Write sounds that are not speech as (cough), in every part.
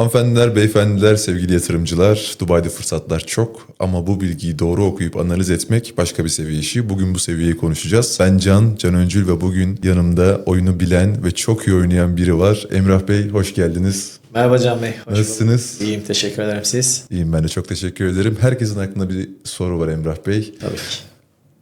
Hanımefendiler, beyefendiler, sevgili yatırımcılar, Dubai'de fırsatlar çok ama bu bilgiyi doğru okuyup analiz etmek başka bir seviye işi. Bugün bu seviyeyi konuşacağız. Ben Can, Can Öncül ve bugün yanımda oyunu bilen ve çok iyi oynayan biri var. Emrah Bey, hoş geldiniz. Merhaba Can Bey. Hoş Nasılsınız? bulduk. İyiyim teşekkür ederim siz. İyiyim ben de çok teşekkür ederim. Herkesin aklında bir soru var Emrah Bey. Tabii ki.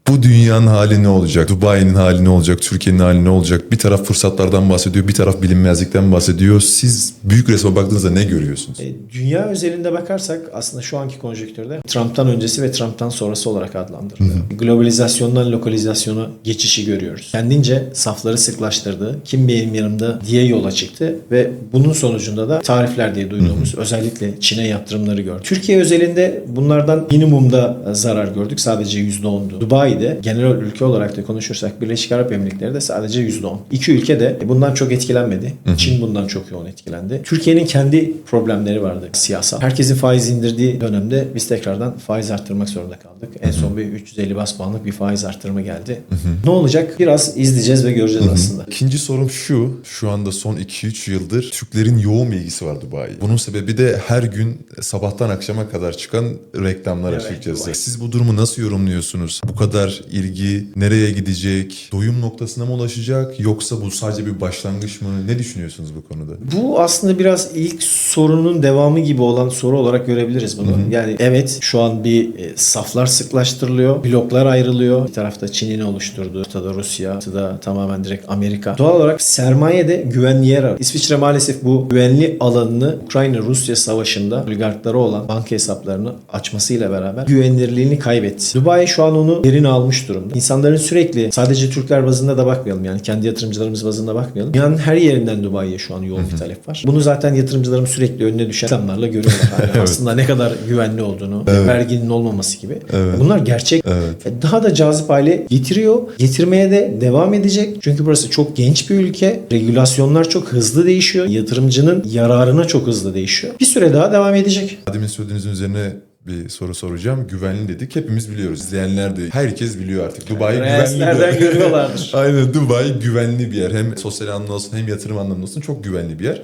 Bu dünyanın hali ne olacak? Dubai'nin hali ne olacak? Türkiye'nin hali ne olacak? Bir taraf fırsatlardan bahsediyor, bir taraf bilinmezlikten bahsediyor. Siz büyük resme baktığınızda ne görüyorsunuz? E, dünya özelinde bakarsak aslında şu anki konjonktürde Trump'tan öncesi ve Trump'tan sonrası olarak adlandırılıyor. Globalizasyondan lokalizasyona geçişi görüyoruz. Kendince safları sıklaştırdı. Kim benim yanımda diye yola çıktı ve bunun sonucunda da tarifler diye duyduğumuz özellikle Çin'e yatırımları gördük. Türkiye özelinde bunlardan minimumda zarar gördük. Sadece %10'du. Dubai'de genel ülke olarak da konuşursak Birleşik Arap Emirlikleri de sadece %10. İki ülke de bundan çok etkilenmedi. Çin bundan çok yoğun etkilendi. Türkiye'nin kendi problemleri vardı siyasal. Herkesin faiz indirdiği dönemde biz tekrardan faiz arttırmak zorunda kaldık. En son bir 350 bas puanlık bir faiz arttırımı geldi. Ne olacak? Biraz izleyeceğiz ve göreceğiz aslında. İkinci sorum şu. Şu anda son 2-3 yıldır Türklerin yoğun ilgisi var Dubai. Bunun sebebi de her gün sabahtan akşama kadar çıkan reklamlar Evet, açıkçası. Dubai. Siz bu durumu nasıl yorumluyorsunuz? Bu kadar ilgi nereye gidecek? Doyum noktasına mı ulaşacak? Yoksa bu sadece bir başlangıç mı? Ne düşünüyorsunuz bu konuda? Bu aslında biraz ilk sorunun devamı gibi olan soru olarak görebiliriz bunu. Yani evet şu an bir e, saflar sıklaştırılıyor, bloklar ayrılıyor. Bir tarafta Çin'in oluşturduğu, ortada Rusya, ortada tamamen direkt Amerika. Doğal olarak sermaye de güvenli yer arıyor. İsviçre maalesef bu güvenli alanını Ukrayna-Rusya savaşında oligarkları olan banka hesaplarını açmasıyla beraber güvenilirliğini kaybetti. Dubai şu an onu yerine almış durumda. İnsanların sürekli sadece Türkler bazında da bakmayalım yani kendi yatırımcılarımız bazında bakmayalım. Dünyanın her yerinden Dubai'ye şu an yoğun bir talep var. Bunu zaten yatırımcılarım sürekli önüne düşen reklamlarla görüyorlar. (laughs) Yani Aslında ne kadar güvenli olduğunu, verginin olmaması gibi. Bunlar gerçek. Evet. Daha da cazip hale getiriyor. Getirmeye de devam edecek. Çünkü burası çok genç bir ülke. Regülasyonlar çok hızlı değişiyor. Yatırımcının yararına çok hızlı değişiyor. Bir süre daha devam edecek. Demin söylediğinizin üzerine bir soru soracağım. Güvenli dedik. Hepimiz biliyoruz. İzleyenler de herkes biliyor artık. Dubai güvenli bir Reelslerden yer. (laughs) görüyorlardır. Aynen Dubai güvenli bir yer. Hem sosyal anlamda olsun hem yatırım anlamında olsun çok güvenli bir yer.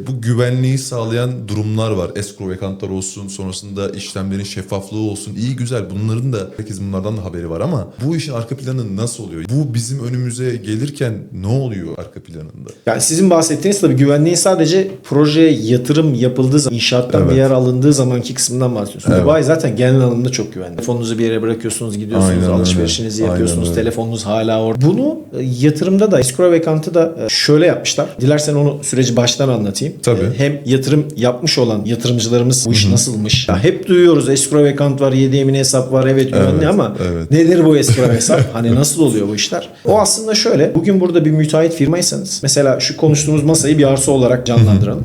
Bu güvenliği sağlayan durumlar var. Escrow accountlar olsun, sonrasında işlemlerin şeffaflığı olsun. İyi güzel. Bunların da herkes bunlardan da haberi var ama bu işin arka planı nasıl oluyor? Bu bizim önümüze gelirken ne oluyor arka planında? Yani sizin bahsettiğiniz tabii güvenliğin sadece projeye yatırım yapıldığı zaman, inşaattan Evet. bir yer alındığı zamanki kısmından bahsediyorsunuz. Evet. Dubai zaten genel anlamda çok güvenli. Telefonunuzu bir yere bırakıyorsunuz, gidiyorsunuz, Aynen öyle. alışverişinizi Aynen yapıyorsunuz, öyle. telefonunuz hala orada. Bunu e, yatırımda da, escrow account'ı da e, şöyle yapmışlar. Dilersen onu süreci baştan anlatayım. Tabii. E, Hem yatırım yapmış olan yatırımcılarımız bu iş nasılmış? Ya hep duyuyoruz escrow account var, 7 emin hesap var, evet güvenli Evet, ama evet. Nedir bu escrow (laughs) hesap? Hani nasıl oluyor bu işler? O aslında şöyle. Bugün burada bir müteahhit firmaysanız mesela şu konuştuğumuz masayı bir arsa olarak canlandıralım.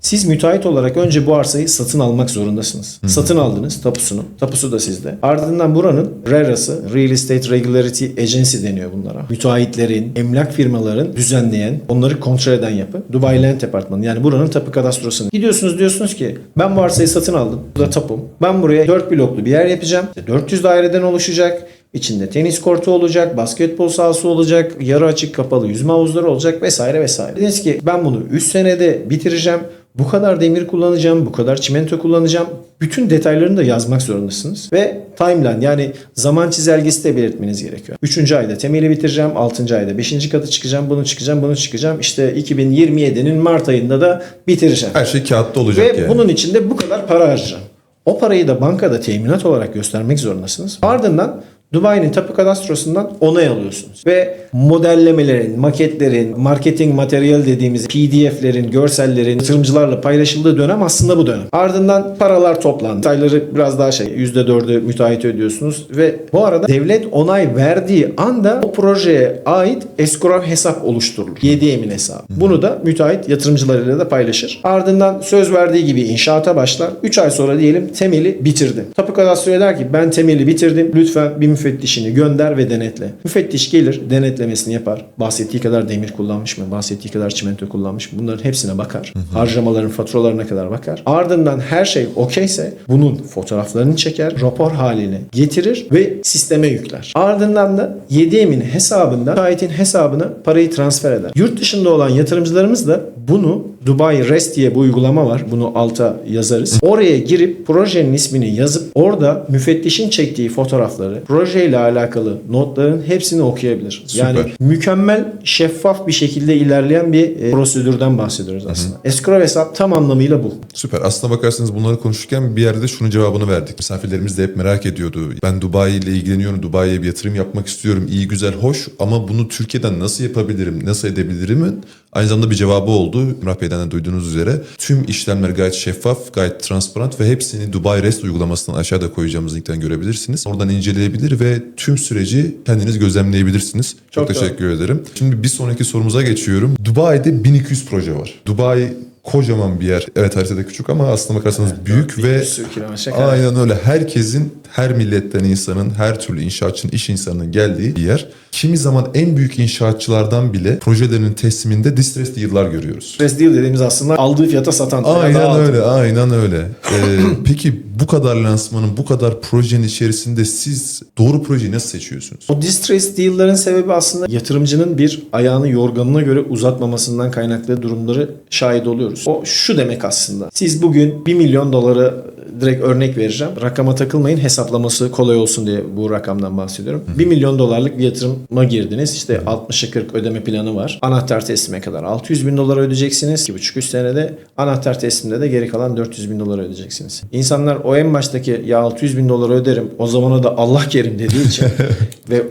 Siz müteahhit olarak önce bu arsayı satın almak zorundasınız. Satın aldınız tapusunu. Tapusu da sizde. Ardından buranın RERA'sı, Real Estate Regularity Agency deniyor bunlara. Müteahhitlerin, emlak firmaların düzenleyen, onları kontrol eden yapı. Dubai Land Departmanı yani buranın tapu kadastrosunu. Gidiyorsunuz diyorsunuz ki ben bu arsayı satın aldım. Bu da tapum. Ben buraya 4 bloklu bir yer yapacağım. İşte 400 daireden oluşacak. İçinde tenis kortu olacak, basketbol sahası olacak, yarı açık kapalı yüzme havuzları olacak vesaire vesaire. Dediniz ki ben bunu 3 senede bitireceğim. Bu kadar demir kullanacağım, bu kadar çimento kullanacağım. Bütün detaylarını da yazmak zorundasınız. Ve timeline yani zaman çizelgesi de belirtmeniz gerekiyor. 3. ayda temeli bitireceğim, 6. ayda 5. katı çıkacağım, bunu çıkacağım, bunu çıkacağım. İşte 2027'nin Mart ayında da bitireceğim. Her şey kağıtta olacak Ve yani. bunun için de bu kadar para harcayacağım. O parayı da bankada teminat olarak göstermek zorundasınız. Ardından Dubai'nin tapu kadastrosundan onay alıyorsunuz. Ve modellemelerin, maketlerin, marketing materyal dediğimiz PDF'lerin, görsellerin yatırımcılarla paylaşıldığı dönem aslında bu dönem. Ardından paralar toplandı. Detayları biraz daha şey %4'ü müteahhit ödüyorsunuz ve bu arada devlet onay verdiği anda o projeye ait escrow hesap oluşturulur. 7 emin hesabı. Bunu da müteahhit yatırımcılarıyla da paylaşır. Ardından söz verdiği gibi inşaata başlar. 3 ay sonra diyelim temeli bitirdi. Tapu kadastroya der ki ben temeli bitirdim. Lütfen bir müfettişini gönder ve denetle. Müfettiş gelir denetlemesini yapar. Bahsettiği kadar demir kullanmış mı? Bahsettiği kadar çimento kullanmış mı? Bunların hepsine bakar. Harcamaların faturalarına kadar bakar. Ardından her şey okeyse bunun fotoğraflarını çeker. Rapor haline getirir ve sisteme yükler. Ardından da 7 emin hesabından müteahhitin hesabına parayı transfer eder. Yurt dışında olan yatırımcılarımız da bunu Dubai Rest diye bir uygulama var. Bunu alta yazarız. Oraya girip projenin ismini yazıp orada müfettişin çektiği fotoğrafları, projeyle alakalı notların hepsini okuyabilir. Süper. Yani mükemmel, şeffaf bir şekilde ilerleyen bir e, prosedürden bahsediyoruz aslında. Escrow hesap tam anlamıyla bu. Süper. Aslına bakarsanız bunları konuşurken bir yerde şunun cevabını verdik. Misafirlerimiz de hep merak ediyordu. Ben Dubai ile ilgileniyorum. Dubai'ye bir yatırım yapmak istiyorum. İyi güzel hoş ama bunu Türkiye'den nasıl yapabilirim, nasıl edebilirimin aynı zamanda bir cevabı oldu. Emrah Bey'den de duyduğunuz üzere. Tüm işlemler gayet şeffaf, gayet transparent ve hepsini Dubai Rest uygulamasından aşağıda koyacağımız linkten görebilirsiniz. Oradan inceleyebilir ve tüm süreci kendiniz gözlemleyebilirsiniz. Çok, Çok teşekkür ederim. Şimdi bir sonraki sorumuza geçiyorum. Dubai'de 1200 proje var. Dubai kocaman bir yer. Evet haritada küçük ama aslına bakarsanız büyük ve 1100 kilometre kare. aynen öyle. Herkesin, her milletten insanın, her türlü inşaatçının, iş insanının geldiği bir yer. Kimi zaman en büyük inşaatçılardan bile projelerinin tesliminde distress deal'lar görüyoruz. Stress deal dediğimiz aslında aldığı fiyata satan. Aynen öyle, aynen öyle. Ee, (clears throat) peki bu kadar lansmanın, bu kadar projenin içerisinde siz doğru projeyi nasıl seçiyorsunuz? O distress deal'ların sebebi aslında yatırımcının bir ayağını yorganına göre uzatmamasından kaynaklı durumları şahit oluyoruz. O şu demek aslında. Siz bugün 1 milyon doları direkt örnek vereceğim. Rakama takılmayın hesaplaması kolay olsun diye bu rakamdan bahsediyorum. 1 milyon dolarlık bir yatırıma girdiniz. İşte 60'a 40 ödeme planı var. Anahtar teslime kadar 600 bin dolar ödeyeceksiniz. 2,5-3 senede anahtar teslimde de geri kalan 400 bin dolar ödeyeceksiniz. İnsanlar o en baştaki ya 600 bin dolar öderim o zamana da Allah kerim dediği için (laughs) ve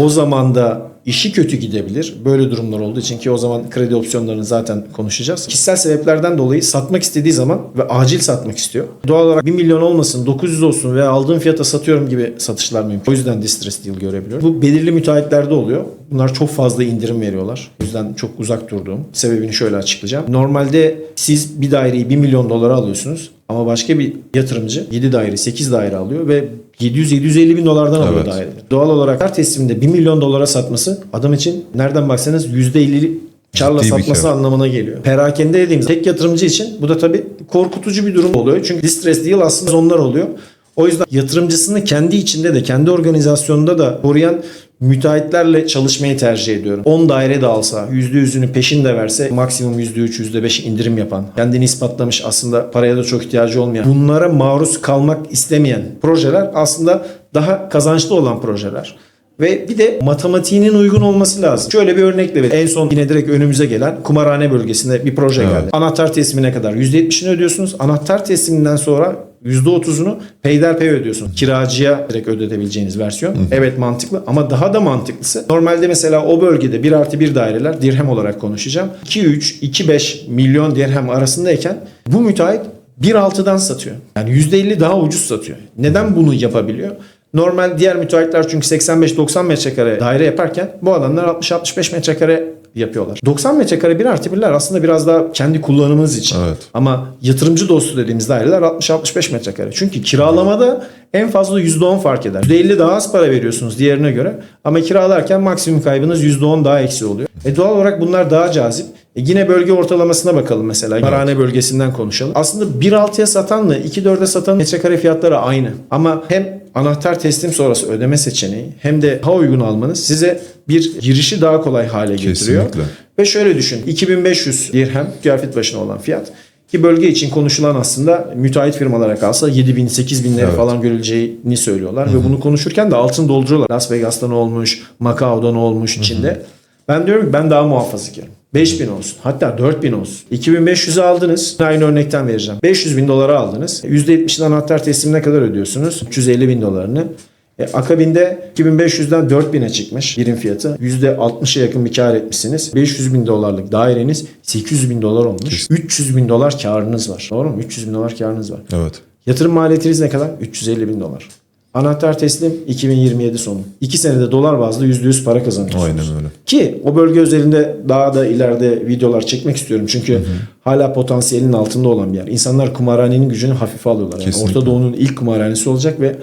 o zaman da işi kötü gidebilir. Böyle durumlar olduğu için ki o zaman kredi opsiyonlarını zaten konuşacağız. Kişisel sebeplerden dolayı satmak istediği zaman ve acil satmak istiyor. Doğal olarak 1 milyon olmasın 900 olsun veya aldığım fiyata satıyorum gibi satışlar mümkün. O yüzden distress deal görebiliyoruz. Bu belirli müteahhitlerde oluyor. Bunlar çok fazla indirim veriyorlar. O yüzden çok uzak durduğum. Sebebini şöyle açıklayacağım. Normalde siz bir daireyi 1 milyon dolara alıyorsunuz. Ama başka bir yatırımcı 7 daire 8 daire alıyor ve 700-750 bin dolardan alıyor Evet. daireleri. Doğal olarak her tesliminde 1 milyon dolara satması adam için nereden baksanız %50 karla satması kar. anlamına geliyor. Perakende dediğimiz tek yatırımcı için bu da tabii korkutucu bir durum oluyor. Çünkü distress deal aslında onlar oluyor. O yüzden yatırımcısını kendi içinde de kendi organizasyonunda da koruyan müteahhitlerle çalışmayı tercih ediyorum. 10 daire de alsa, %100'ünü peşin de verse maksimum %3, %5 indirim yapan, kendini ispatlamış aslında paraya da çok ihtiyacı olmayan, bunlara maruz kalmak istemeyen projeler aslında daha kazançlı olan projeler. Ve bir de matematiğinin uygun olması lazım. Şöyle bir örnekle verelim. En son yine direkt önümüze gelen kumarhane bölgesinde bir proje Evet. geldi. Anahtar teslimine kadar %70'ini ödüyorsunuz. Anahtar tesliminden sonra %30'unu peyderpey ödüyorsunuz. Kiracıya direkt ödetebileceğiniz versiyon. Evet mantıklı ama daha da mantıklısı. Normalde mesela o bölgede 1 artı 1 daireler dirhem olarak konuşacağım. 2-3, 2-5 milyon dirhem arasındayken bu müteahhit 1.6'dan satıyor. Yani %50 daha ucuz satıyor. Neden bunu yapabiliyor? Normal diğer müteahhitler çünkü 85-90 metrekare daire yaparken bu adamlar 60-65 metrekare yapıyorlar. 90 metrekare bir artı birler aslında biraz daha kendi kullanımınız için. Evet. Ama yatırımcı dostu dediğimiz daireler 60-65 metrekare. Çünkü kiralamada en fazla %10 fark eder. %50 daha az para veriyorsunuz diğerine göre. Ama kiralarken maksimum kaybınız %10 daha eksi oluyor. E doğal olarak bunlar daha cazip. E yine bölge ortalamasına bakalım mesela. Marane bölgesinden konuşalım. Aslında 1.6'ya satanla 2.4'e satan metrekare fiyatları aynı. Ama hem anahtar teslim sonrası ödeme seçeneği hem de daha uygun almanız size bir girişi daha kolay hale getiriyor. Kesinlikle. Ve şöyle düşün. 2500 dirhem kıyafet başına olan fiyat. Ki bölge için konuşulan aslında müteahhit firmalara kalsa 7000 8000 lira Evet. falan görüleceğini söylüyorlar. Ve bunu konuşurken de altın dolduruyorlar. Las Vegas'ta ne olmuş, Macao'da ne olmuş Çin'de. Ben diyorum ki ben daha muhafazakarım. 5000 olsun. Hatta 4000 olsun. 2500'ü aldınız. Aynı örnekten vereceğim. 500 bin dolara aldınız. %70'in anahtar teslimine kadar ödüyorsunuz. 350 bin dolarını. E, akabinde 2500'den 4000'e çıkmış birim fiyatı. %60'a yakın bir kar etmişsiniz. 500 bin dolarlık daireniz 800 bin dolar olmuş. 300 bin dolar karınız var. Doğru mu? 300 bin dolar karınız var. Evet. Yatırım maliyetiniz ne kadar? 350 bin dolar. Anahtar teslim 2027 sonu. 2 senede dolar bazlı %100 para kazanıyorsunuz. Aynen öyle. Ki o bölge özelinde daha da ileride videolar çekmek istiyorum. Çünkü hala potansiyelin altında olan bir yer. İnsanlar kumarhanenin gücünü hafife alıyorlar. Yani Kesinlikle. Orta Doğu'nun ilk kumarhanesi olacak ve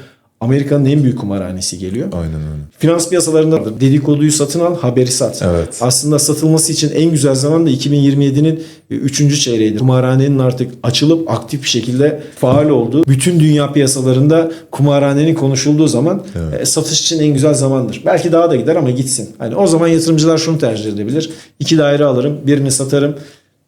Amerika'nın en büyük kumarhanesi geliyor. Aynen öyle. Finans piyasalarında da dedikoduyu satın al, haberi sat. Evet. Aslında satılması için en güzel zaman da 2027'nin 3. çeyreğidir. Kumarhanenin artık açılıp aktif bir şekilde faal olduğu, bütün dünya piyasalarında kumarhanenin konuşulduğu zaman Evet. e, satış için en güzel zamandır. Belki daha da gider ama gitsin. Hani o zaman yatırımcılar şunu tercih edebilir. İki daire alırım, birini satarım.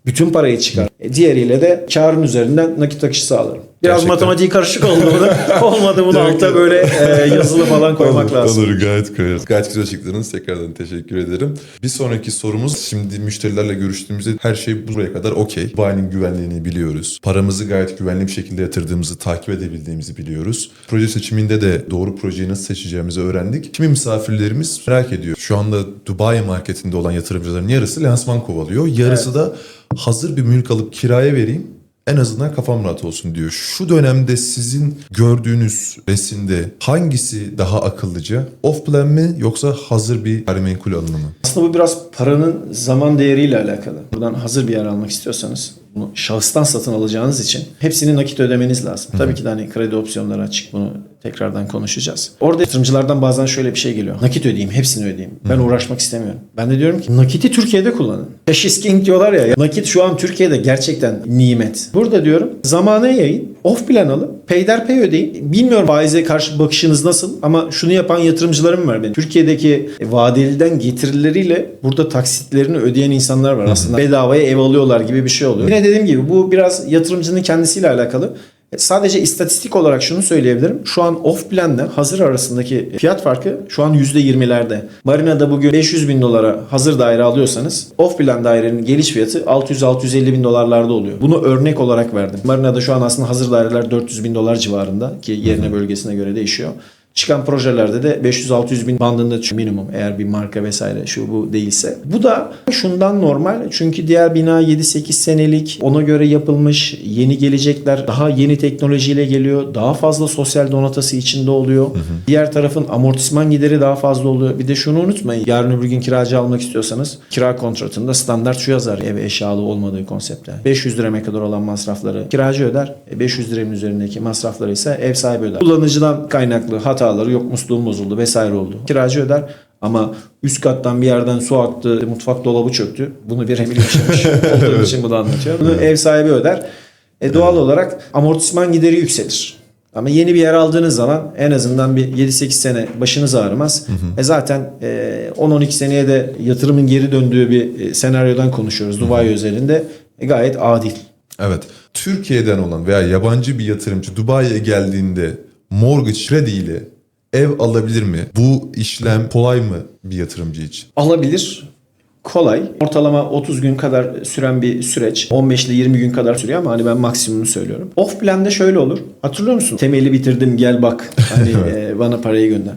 bütün parayı çıkar. E, diğeriyle de karın üzerinden nakit akışı sağlarım. Biraz Gerçekten. matematiği karışık oldu burada. (laughs) Olmadı bunu ki- böyle e, yazılı falan koymak olur, lazım. Olur gayet koyarız. Gayet güzel açıkladınız. Tekrardan teşekkür ederim. Bir sonraki sorumuz şimdi müşterilerle görüştüğümüzde her şey buraya kadar okey. Bayi'nin güvenliğini biliyoruz. Paramızı gayet güvenli bir şekilde yatırdığımızı takip edebildiğimizi biliyoruz. Proje seçiminde de doğru projeyi nasıl seçeceğimizi öğrendik. Kimi misafirlerimiz merak ediyor. Şu anda Dubai marketinde olan yatırımcıların yarısı lansman kovalıyor. Yarısı da hazır bir mülk alıp kiraya vereyim en azından kafam rahat olsun diyor. Şu dönemde sizin gördüğünüz resimde hangisi daha akıllıca? Off plan mi yoksa hazır bir gayrimenkul alımı mı? Aslında bu biraz paranın zaman değeriyle alakalı. Buradan hazır bir yer almak istiyorsanız bunu şahıstan satın alacağınız için hepsini nakit ödemeniz lazım. Tabii ki de hani kredi opsiyonları açık bunu tekrardan konuşacağız. Orada yatırımcılardan bazen şöyle bir şey geliyor. Nakit ödeyeyim, hepsini ödeyeyim. Ben uğraşmak istemiyorum. Ben de diyorum ki nakiti Türkiye'de kullanın. Cash is king diyorlar ya. Nakit şu an Türkiye'de gerçekten nimet. Burada diyorum zamana yayın, off plan alın, peyderpey ödeyin. Bilmiyorum faize karşı bakışınız nasıl ama şunu yapan yatırımcılarım var benim. Türkiye'deki vadeliden getirileriyle burada taksitlerini ödeyen insanlar var. Aslında bedavaya ev alıyorlar gibi bir şey oluyor. Yine dediğim gibi bu biraz yatırımcının kendisiyle alakalı. E, Sadece istatistik olarak şunu söyleyebilirim. Şu an off planla hazır arasındaki fiyat farkı şu an %20'lerde. Marina'da bugün 500 bin dolara hazır daire alıyorsanız off plan dairenin geliş fiyatı 600-650 bin dolarlarda oluyor. Bunu örnek olarak verdim. Marina'da şu an aslında hazır daireler 400 bin dolar civarında ki yerine bölgesine göre değişiyor. Çıkan projelerde de 500-600 bin bandında minimum eğer bir marka vesaire şu bu değilse. Bu da şundan normal çünkü diğer bina 7-8 senelik ona göre yapılmış yeni gelecekler daha yeni teknolojiyle geliyor daha fazla sosyal donatası içinde oluyor. Diğer tarafın amortisman gideri daha fazla oluyor. Bir de şunu unutmayın yarın öbür gün kiracı almak istiyorsanız kira kontratında standart şu yazar ev eşyalı olmadığı konsepte. 500 liraya kadar olan masrafları kiracı öder. E, 500 liranın üzerindeki masrafları ise ev sahibi öder. Kullanıcıdan kaynaklı hataları yok musluğum bozuldu vesaire oldu. Kiracı öder ama üst kattan bir yerden su aktı, mutfak dolabı çöktü. Bunu bir Emil yaşamış (laughs) olduğum için bunu anlatıyor. Bunu ev sahibi öder. E doğal olarak amortisman gideri yükselir. Ama yeni bir yer aldığınız zaman en azından bir 7-8 sene başınız ağrımaz. E zaten e, 10-12 seneye de yatırımın geri döndüğü bir e, senaryodan konuşuyoruz Dubai özelinde. E, gayet adil. Evet. Türkiye'den olan veya yabancı bir yatırımcı Dubai'ye geldiğinde mortgage krediyle ev alabilir mi? Bu işlem kolay mı bir yatırımcı için? alabilir. Kolay. Ortalama 30 gün kadar süren bir süreç. 15 ile 20 gün kadar sürüyor ama hani ben maksimumunu söylüyorum. Off planda şöyle olur. Hatırlıyor musun? Temeli bitirdim gel bak. Hani (laughs) e, bana parayı gönder.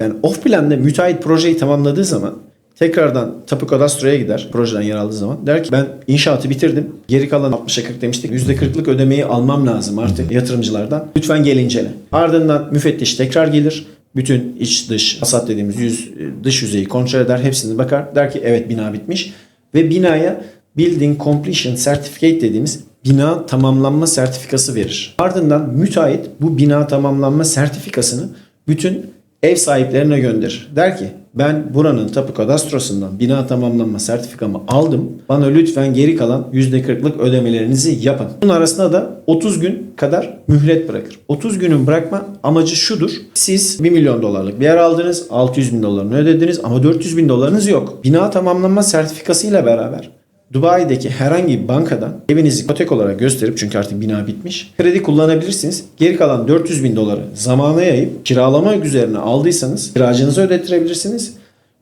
Yani off planda müteahhit projeyi tamamladığı zaman tekrardan tapu kadastroya gider projeden yer aldığı zaman. Der ki ben inşaatı bitirdim. Geri kalan 60'a 40 demiştik. %40'lık ödemeyi almam lazım artık yatırımcılardan. Lütfen gel incele. Ardından müfettiş tekrar gelir. Bütün iç dış hasat dediğimiz yüz dış yüzeyi kontrol eder. Hepsini bakar. Der ki evet bina bitmiş. Ve binaya Building Completion Certificate dediğimiz bina tamamlanma sertifikası verir. Ardından müteahhit bu bina tamamlanma sertifikasını bütün ev sahiplerine gönderir. Der ki ben buranın tapu kadastrosundan bina tamamlanma sertifikamı aldım. Bana lütfen geri kalan %40'lık ödemelerinizi yapın. Bunun arasında da 30 gün kadar mühlet bırakır. 30 günün bırakma amacı şudur. Siz 1 milyon dolarlık bir yer aldınız. 600 bin dolarını ödediniz ama 400 bin dolarınız yok. Bina tamamlanma sertifikasıyla beraber Dubai'deki herhangi bir bankadan evinizi ipotek olarak gösterip çünkü artık bina bitmiş kredi kullanabilirsiniz. Geri kalan 400 bin doları zamana yayıp kiralama üzerine aldıysanız kiracınızı ödettirebilirsiniz.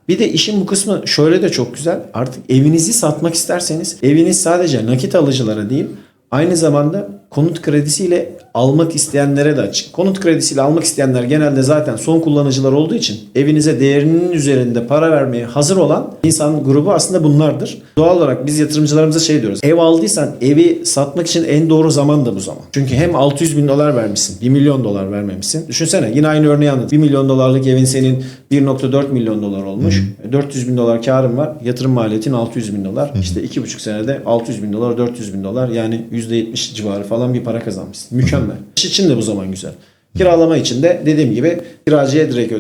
Bir de işin bu kısmı şöyle de çok güzel. Artık evinizi satmak isterseniz eviniz sadece nakit alıcılara değil aynı zamanda konut kredisiyle almak isteyenlere de açık. Konut kredisiyle almak isteyenler genelde zaten son kullanıcılar olduğu için evinize değerinin üzerinde para vermeye hazır olan insan grubu aslında bunlardır. Doğal olarak biz yatırımcılarımıza şey diyoruz. Ev aldıysan evi satmak için en doğru zaman da bu zaman. Çünkü hem 600 bin dolar vermişsin, 1 milyon dolar vermemişsin. Düşünsene yine aynı örneği anlat. 1 milyon dolarlık evin senin 1.4 milyon dolar olmuş. 400 bin dolar karın var. Yatırım maliyetin 600 bin dolar. İşte 2,5 senede 600 bin dolar, 400 bin dolar yani %70 civarı falan bir para kazanmışsın. Mükemmel. İş için de bu zaman güzel. Kiralama için de dediğim gibi kiracıya direkt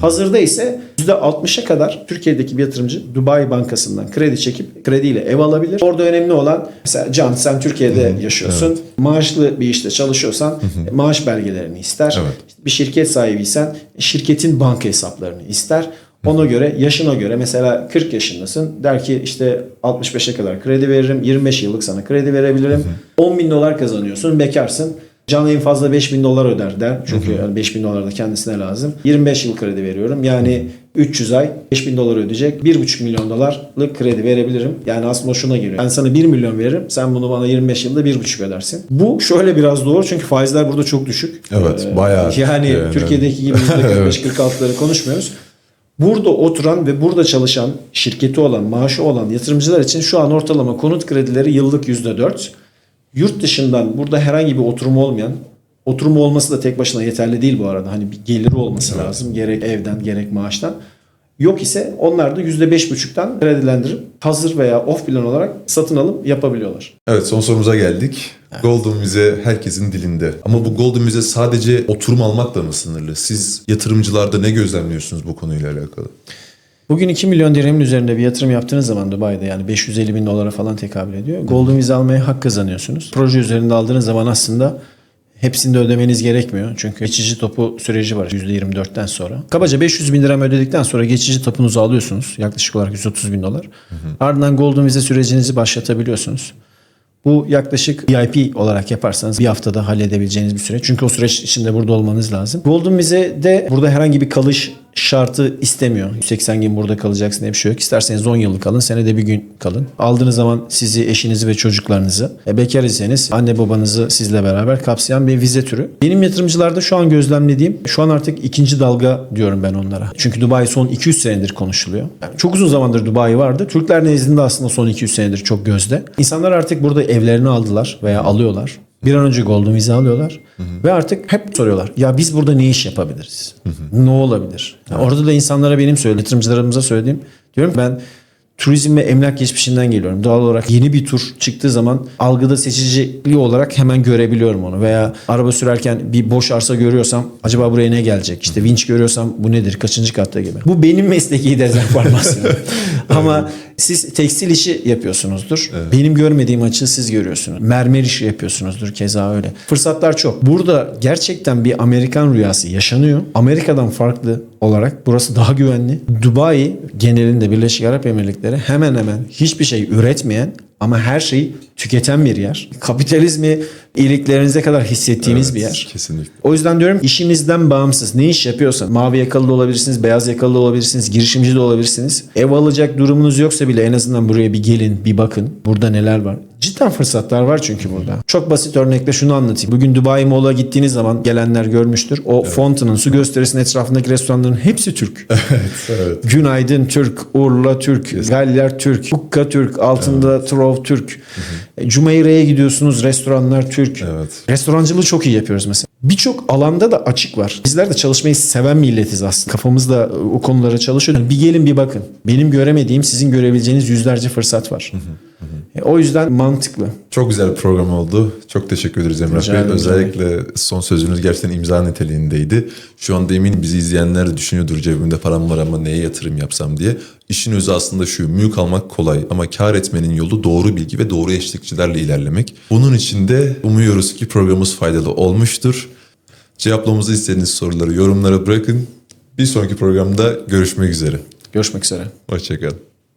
Hazırda ise %60'a kadar Türkiye'deki bir yatırımcı Dubai Bankası'ndan kredi çekip krediyle ev alabilir. Orada önemli olan mesela Can sen Türkiye'de yaşıyorsun. Maaşlı bir işte çalışıyorsan maaş belgelerini ister. Evet. Bir şirket sahibiysen şirketin banka hesaplarını ister. Ona göre yaşına göre mesela 40 yaşındasın der ki işte 65'e kadar kredi veririm 25 yıllık sana kredi verebilirim 10 bin dolar kazanıyorsun bekarsın Can en fazla 5 bin dolar öder der. Çünkü yani 5 bin dolar da kendisine lazım. 25 yıl kredi veriyorum. Yani 300 ay 5 bin dolar ödeyecek. 1,5 milyon dolarlık kredi verebilirim. Yani aslında şuna geliyor. Ben sana 1 milyon veririm. Sen bunu bana 25 yılda 1,5 ödersin. Bu şöyle biraz doğru çünkü faizler burada çok düşük. Evet, Ee, bayağı. Yani Yani. Türkiye'deki gibi (laughs) %45-46'ları konuşmuyoruz. Burada oturan ve burada çalışan, şirketi olan, maaşı olan yatırımcılar için şu an ortalama konut kredileri yıllık %4. Yurt dışından burada herhangi bir oturumu olmayan, oturumu olması da tek başına yeterli değil bu arada. Hani bir geliri olması lazım. Gerek evden gerek maaştan. Yok ise onlar da %5,5'tan kredilendirip hazır veya off plan olarak satın alıp yapabiliyorlar. Evet son sorumuza geldik. Golden Vize herkesin dilinde. Ama bu Golden Vize sadece oturum almakla mı sınırlı? Siz yatırımcılarda ne gözlemliyorsunuz bu konuyla alakalı? Bugün 2 milyon dirhemin üzerinde bir yatırım yaptığınız zaman Dubai'de yani 550 bin dolara falan tekabül ediyor. Golden Visa almaya hak kazanıyorsunuz. Proje üzerinde aldığınız zaman aslında hepsini de ödemeniz gerekmiyor. Çünkü geçici topu süreci var %24'ten sonra. Kabaca 500 bin lira ödedikten sonra geçici topunuzu alıyorsunuz. Yaklaşık olarak 130 bin dolar. Ardından Golden Visa sürecinizi başlatabiliyorsunuz. Bu yaklaşık VIP olarak yaparsanız bir haftada halledebileceğiniz bir süreç. Çünkü o süreç içinde burada olmanız lazım. Golden Vize de burada herhangi bir kalış şartı istemiyor. 180 gün burada kalacaksın diye bir şey yok. İsterseniz 10 yıllık kalın, senede bir gün kalın. Aldığınız zaman sizi, eşinizi ve çocuklarınızı, e, bekar iseniz anne babanızı sizle beraber kapsayan bir vize türü. Benim yatırımcılarda şu an gözlemlediğim, şu an artık ikinci dalga diyorum ben onlara. Çünkü Dubai son 200 senedir konuşuluyor. Yani çok uzun zamandır Dubai vardı. Türkler nezdinde aslında son 200 senedir çok gözde. İnsanlar artık burada evlerini aldılar veya alıyorlar. Bir an önce Golden Visa alıyorlar. Ve artık hep soruyorlar. Ya biz burada ne iş yapabiliriz? Ne olabilir? Yani Orada da insanlara benim söylediğim, yatırımcılarımıza söylediğim diyorum ben turizm ve emlak geçmişinden geliyorum. Doğal olarak yeni bir tur çıktığı zaman algıda seçiciliği olarak hemen görebiliyorum onu. Veya araba sürerken bir boş arsa görüyorsam acaba buraya ne gelecek? İşte vinç görüyorsam bu nedir? Kaçıncı katta gibi. Bu benim mesleki dezenformasyon. (laughs) Ama siz tekstil işi yapıyorsunuzdur. Benim görmediğim açığı siz görüyorsunuz. Mermer işi yapıyorsunuzdur keza öyle. Fırsatlar çok. Burada gerçekten bir Amerikan rüyası yaşanıyor. Amerika'dan farklı olarak burası daha güvenli. Dubai genelinde Birleşik Arap Emirlikleri hemen hemen hiçbir şey üretmeyen ama her şeyi tüketen bir yer. Kapitalizmi iliklerinize kadar hissettiğiniz bir yer. Kesinlikle. O yüzden diyorum işinizden bağımsız ne iş yapıyorsan mavi yakalı da olabilirsiniz, beyaz yakalı da olabilirsiniz, girişimci de olabilirsiniz. Ev alacak durumunuz yoksa bile en azından buraya bir gelin, bir bakın. Burada neler var. Cidden fırsatlar var çünkü burada. Çok basit örnekle şunu anlatayım. Bugün Dubai Mall'a gittiğiniz zaman gelenler görmüştür. O Fountain'ın su gösterisinin etrafındaki restoranların hepsi Türk. (laughs) Evet. Günaydın Türk, Urla Türk, Galler Türk, Hukka Türk, altında Trov Türk. E, Cumeyre'ye gidiyorsunuz restoranlar Türk. Evet. Restorancılığı çok iyi yapıyoruz mesela. Birçok alanda da açık var. Bizler de çalışmayı seven milletiz aslında. Kafamızda o konulara çalışıyor. Bir gelin bir bakın. Benim göremediğim sizin görebileceğiniz yüzlerce fırsat var. E, o yüzden mantıklı. Çok güzel bir program oldu. Çok teşekkür ederiz Emrah Bey. Özellikle son sözünüz gerçekten imza niteliğindeydi. Şu anda eminim bizi izleyenler de düşünüyordur cebimde param var ama neye yatırım yapsam diye. İşin özü aslında şu, mülk almak kolay ama kar etmenin yolu doğru bilgi ve doğru eşlikçilerle ilerlemek. Bunun için de umuyoruz ki programımız faydalı olmuştur. Cevaplamamızı istediğiniz soruları yorumlara bırakın. Bir sonraki programda görüşmek üzere. Görüşmek üzere. Hoşçakalın.